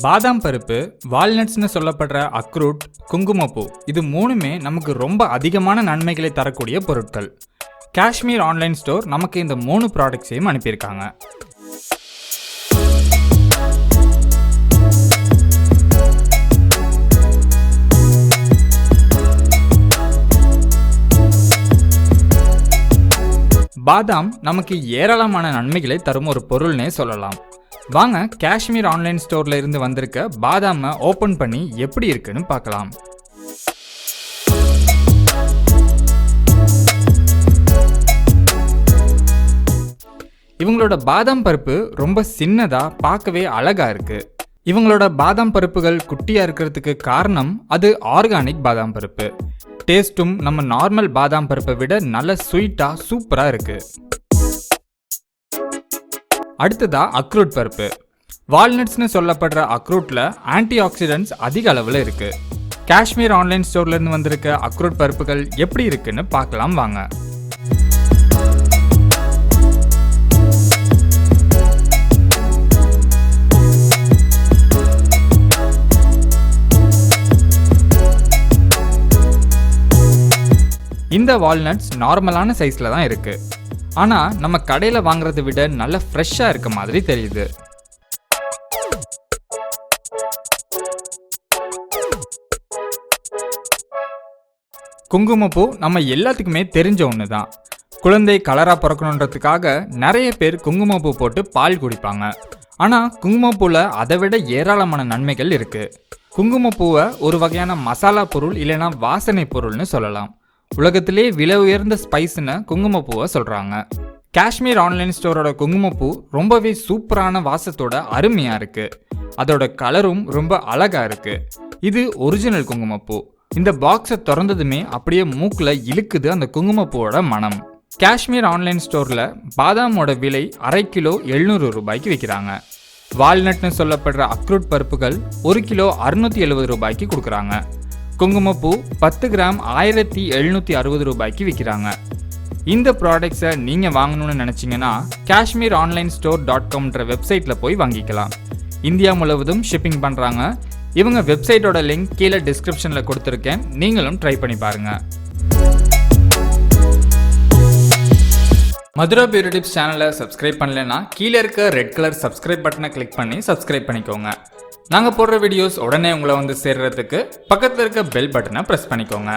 பாதாம் பருப்பு வால்நட்ஸ்னு சொல்லப்படுற அக்ரூட் குங்குமப்பூ இது மூணுமே நமக்கு ரொம்ப அதிகமான நன்மைகளை தரக்கூடிய பொருட்கள். காஷ்மீர் ஆன்லைன் ஸ்டோர் நமக்கு இந்த மூணு ப்ராடக்ட்ஸையும் அனுப்பியிருக்காங்க. பாதாம் நமக்கு ஏராளமான நன்மைகளை தரும் ஒரு பொருள்னே சொல்லலாம். வாங்க காஷ்மீர் ஆன்லைன் ஸ்டோர்ல இருந்து வந்திருக்க பாதாமை ஓபன் பண்ணி எப்படி இருக்குன்னு பார்க்கலாம். இவங்களோட பாதாம் பருப்பு ரொம்ப சின்னதா பார்க்கவே அழகா இருக்கு. இவங்களோட பாதாம் பருப்புகள் குட்டியா இருக்கிறதுக்கு காரணம் அது ஆர்கானிக் பாதாம் பருப்பு. டேஸ்ட்டும் நம்ம நார்மல் பாதாம் பருப்பை விட நல்ல ஸ்வீட்டாக சூப்பராக இருக்குது அடுத்ததா அக்ரூட் பருப்பு. வால்நட்ஸ்னு சொல்லப்படுற அக்ரூட்டில் ஆன்டி ஆக்சிடென்ட்ஸ் அதிக அளவில் இருக்குது காஷ்மீர் ஆன்லைன் ஸ்டோர்லேருந்து வந்திருக்க அக்ரூட் பருப்புகள் எப்படி இருக்குன்னு பார்க்கலாம் வாங்க. இந்த வால்நட்ஸ் நார்மலான சைஸில் தான் இருக்கு. ஆனால் நம்ம கடையில் வாங்குறதை விட நல்ல ஃப்ரெஷ்ஷாக இருக்க மாதிரி தெரியுது. குங்குமப்பூ நம்ம எல்லாத்துக்குமே தெரிஞ்ச ஒன்று தான். குழந்தை கலராக பிறக்கணுன்றதுக்காக நிறைய பேர் குங்குமப்பூ போட்டு பால் குடிப்பாங்க. ஆனால் குங்குமப்பூவில் அதை விட ஏராளமான நன்மைகள் இருக்கு. குங்குமப்பூவை ஒரு வகையான மசாலா பொருள் இல்லைன்னா வாசனை பொருள்னு சொல்லலாம். உலகத்திலே விலை உயர்ந்த ஸ்பைஸ்னு குங்குமப்பூவை சொல்கிறாங்க காஷ்மீர் ஆன்லைன் ஸ்டோரோட குங்குமப்பூ ரொம்பவே சூப்பரான வாசத்தோட அருமையாக இருக்குது அதோட கலரும் ரொம்ப அழகாக இருக்குது இது ஒரிஜினல் குங்குமப்பூ. இந்த பாக்ஸை திறந்ததுமே அப்படியே மூக்கில் இழுக்குது அந்த குங்குமப்பூவோட மனம். காஷ்மீர் ஆன்லைன் ஸ்டோரில் பாதாமோட விலை அரை கிலோ எழுநூறு ரூபாய்க்கு விற்கிறாங்க வால்நட்னு சொல்லப்படுற அக்ரூட் பருப்புகள் ஒரு கிலோ அறுநூற்றி எழுபது ரூபாய்க்கு கொடுக்குறாங்க. குங்குமப்பூ பத்து கிராம் ஆயிரத்தி எழுநூற்றி அறுபது ரூபாய்க்கு விற்கிறாங்க இந்த ப்ராடக்ட்ஸை நீங்கள் வாங்கணும்னு நினச்சிங்கன்னா காஷ்மீர் ஆன்லைன் ஸ்டோர் டாட் காம்ன்ற வெப்சைட்டில் போய் வாங்கிக்கலாம். இந்தியா முழுவதும் ஷிப்பிங் பண்ணுறாங்க இவங்க வெப்சைட்டோட லிங்க் கீழே டிஸ்கிரிப்ஷனில் கொடுத்துருக்கேன். நீங்களும் ட்ரை பண்ணி பாருங்கள் மதுரா பியூரி டிப்ஸ் சேனலை சப்ஸ்கிரைப் பண்ணலைன்னா கீழே இருக்க ரெட் கலர் சப்ஸ்கிரைப் பட்டனை கிளிக் பண்ணி சப்ஸ்கிரைப் பண்ணிக்கோங்க. நாங்கள் போடுற வீடியோஸ் உடனே உங்களை வந்து சேர்றதுக்கு பக்கத்தில் இருக்க பெல் பட்டனை ப்ரெஸ் பண்ணிக்கோங்க.